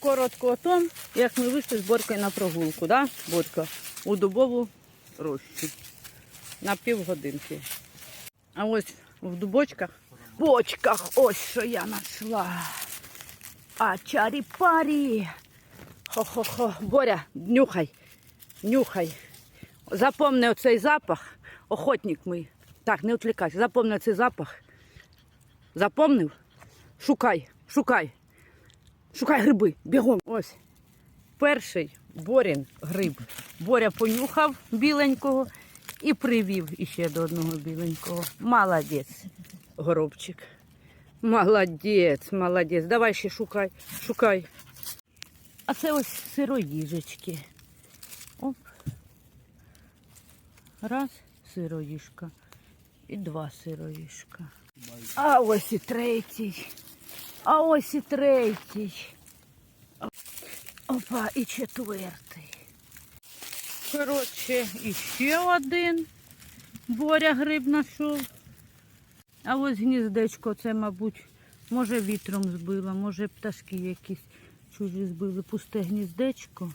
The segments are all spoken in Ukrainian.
Коротко о том, як ми вийшли з Боркою на прогулку, да, Борка? У дубову рощу. На півгодинки. А ось в дубочках, бочках, ось що я знайшла. А чарі-парі. Хо-хо-хо. Боря, нюхай, нюхай. Запомни оцей запах. Охотник мій. Так, не відвлікайся. Запомни цей запах. Запомнив? Шукай, шукай. Шукай гриби, бігом. Ось. Перший Борін гриб. Боря понюхав біленького і привів іще до одного біленького. Молодець, горобчик. Молодець, молодець. Давай ще шукай, шукай. А це ось сироїжечки. Оп. Раз сироїжка і два сироїжка. А ось і третій. А ось і третій. Опа, і четвертий. Коротше, іще один Боря гриб знайшов. А ось гніздечко, це, мабуть, може вітром збило, може пташки якісь чужі збили. Пусте гніздечко.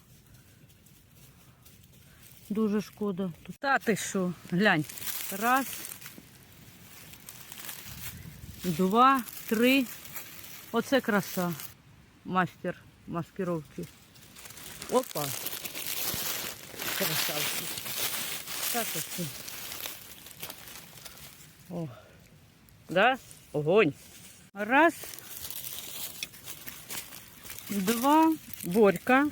Дуже шкода. Та ти що, глянь. Раз, два, три. Оце краса. Мастер маскировки. Опа. Красавчик. Так оце. О. Да? Огонь. Раз. Два. Борька.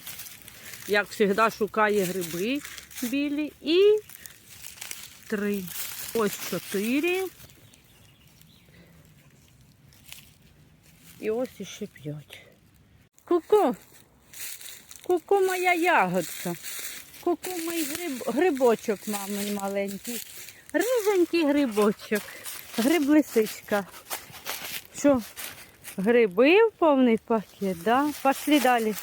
Як завжди, шукає гриби білі. І три. Ось чотири. І ось іще п'ять. Ку-ку. Ку-ку моя ягодка. Ку-ку мій гриб... грибочок, мамин маленький. Риженький грибочок. Гриб лисичка. Що? Гриби в повний пакет, да? Пошли далі.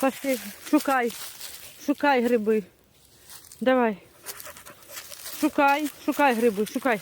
Пошли. Шукай. Шукай гриби. Давай. Шукай, шукай гриби, шукай.